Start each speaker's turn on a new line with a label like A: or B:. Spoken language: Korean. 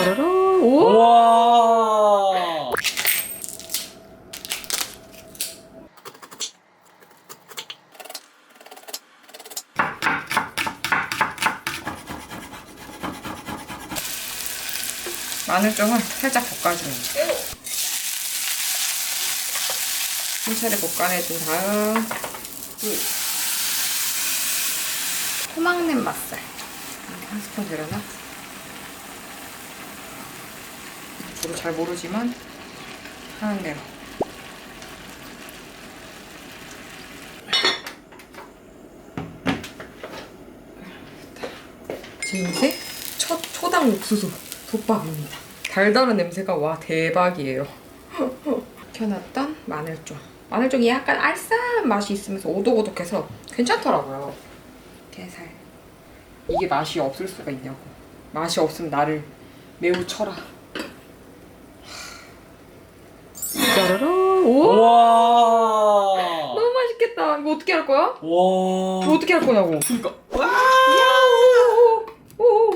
A: 짜라라. 오.
B: 우와.
A: 마늘종은 살짝 볶아줍니다. 한 차례 볶아내준 다음 물. 토막냄 맛살 한 스푼 들여놔. 저도 잘 모르지만 하는 대로. 제 인생 첫 초당 옥수수 덮밥입니다. 달달한 냄새가 와 대박이에요. 켜놨던 마늘종. 마늘종이 약간 알싸한 맛이 있으면서 오독오독해서 괜찮더라고요. 게살. 이게 맛이 없을 수가 있냐고. 맛이 없으면 나를 매우 쳐라. 짜라라. 오.
B: 우와.
A: 너무 맛있겠다. 이거 어떻게 할 거야?
B: 와.
A: 이거 어떻게 할 거냐고.
B: 그러니까